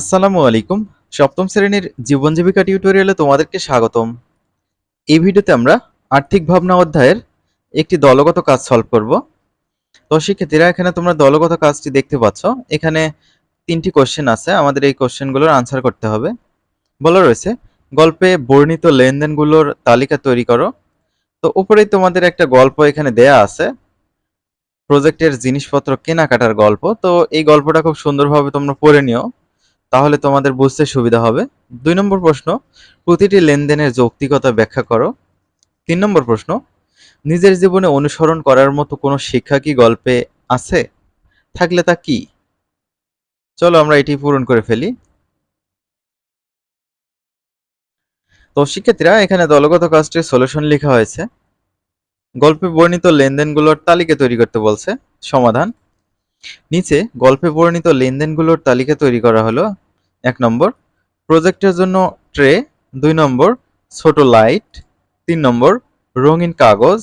আসসালামু আলাইকুম। সপ্তম শ্রেণির জীবন জীবিকা টিউটোরিয়ালে তোমাদেরকে স্বাগতম। এই ভিডিওতে আমরা আর্থিক ভাবনা অধ্যায়ের একটি দলগত কাজ সলভ করব। তো শিক্ষার্থীরা এখানে তোমরা দলগত কাজটি দেখতে পাচ্ছ। এখানে তিনটি কোশ্চেন আছে। আমাদের এই কোশ্চেনগুলোর আনসার করতে হবে। বলা রয়েছে, গল্পে বর্ণিত লেনদেনগুলোর তালিকা তৈরি করো। তো উপরেই তোমাদের একটা গল্প এখানে দেয়া আছে। প্রজেক্টের জিনিসপত্র কেনাকাটার গল্প। তো এই গল্পটা খুব সুন্দরভাবে তোমরা পড়ে নিও। তাহলে তোমাদের বুঝতে সুবিধা হবে। দুই নম্বর প্রশ্ন, প্রতিটি লেনদেনের যৌক্তিকতা ব্যাখ্যা করো। তিন নম্বর প্রশ্ন, নিজের জীবনে অনুসরণ করার মতো কোনো শিক্ষা কি গল্পে আছে? থাকলে তা কি? চলো আমরা এটি পূরণ করে ফেলি। তো শিক্ষার্থীরা, এখানে দলগত কাজটির সলিউশন লেখা হয়েছে। গল্পে বর্ণিত লেনদেনগুলোর তালিকা তৈরি করতে বলছে। সমাধান নিচে গল্পে বর্ণিত লেনদেনগুলোর তালিকা তৈরি করা হলো। এক নম্বর, প্রজেক্টের জন্য ট্রে। দুই নম্বর, ছোট লাইট। তিন নম্বর, রঙিন কাগজ।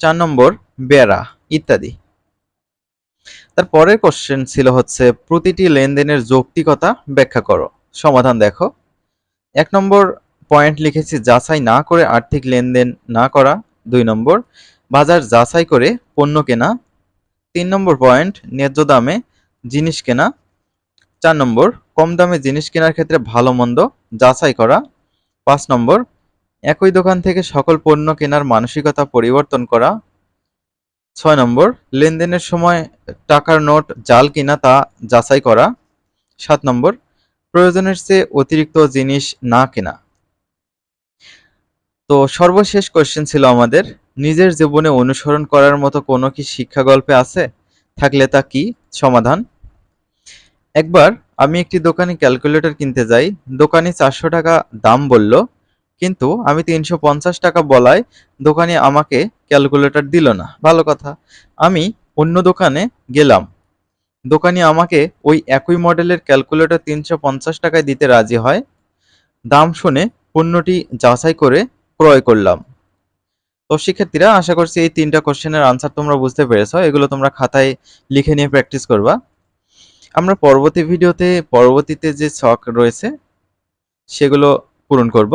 চার নম্বর, বেড়া ইত্যাদি। তার পরের কোশ্চেন ছিল হচ্ছে, প্রতিটি লেনদেনের যৌক্তিকতা ব্যাখ্যা করো। সমাধান দেখো। এক নম্বর পয়েন্ট লিখেছি, যাচাই না করে আর্থিক লেনদেন না করা। দুই নম্বর, বাজার যাচাই করে পণ্য কেনা। তিন নম্বর পয়েন্ট ন্যায্য দামে জিনিস কেনা। চার নম্বর, কম দামে জিনিস কেনার ক্ষেত্রে ভালো মন্দ যাচাই করা। পাঁচ নম্বর, একই দোকান থেকে সকল পণ্য কেনার মানসিকতা পরিবর্তন করা। ছয় নম্বর, লেনদেনের সময় টাকার নোট, জাল কিনা তা যাচাই করা। সাত নম্বর, প্রয়োজনের চেয়ে অতিরিক্ত জিনিস না কেনা। তো সর্বশেষ কোশ্চেন ছিল আমাদের, নিজের জীবনে অনুসরণ করার মতো কোনো কি শিক্ষা গল্পে আছে? থাকলে তা কি? সমাধান। একবার আমি একটি দোকানে ক্যালকুলেটর কিনতে যাই, দোকানি চারশো টাকা দাম বলল, কিন্তু আমি তিনশো পঞ্চাশ টাকা বলায় দোকানি আমাকে ক্যালকুলেটর দিল না। ভালো কথা, আমি অন্য দোকানে গেলাম, দোকানি আমাকে ওই একই মডেলের ক্যালকুলেটর তিনশো পঞ্চাশ টাকায় দিতে রাজি হয়। দাম শুনে পণ্যটি যাচাই করে ক্রয় করলাম। তো শিক্ষার্থীরা, আশা করছি এই তিনটা কোশ্চেনের আনসার তোমরা বুঝতে পেরেছ। এগুলো তোমরা খাতায় লিখে নিয়ে প্র্যাকটিস করবা। আমরা পরবর্তী ভিডিওতে পরবর্তীতে যে শখ রয়েছে, সেগুলো পূরণ করব।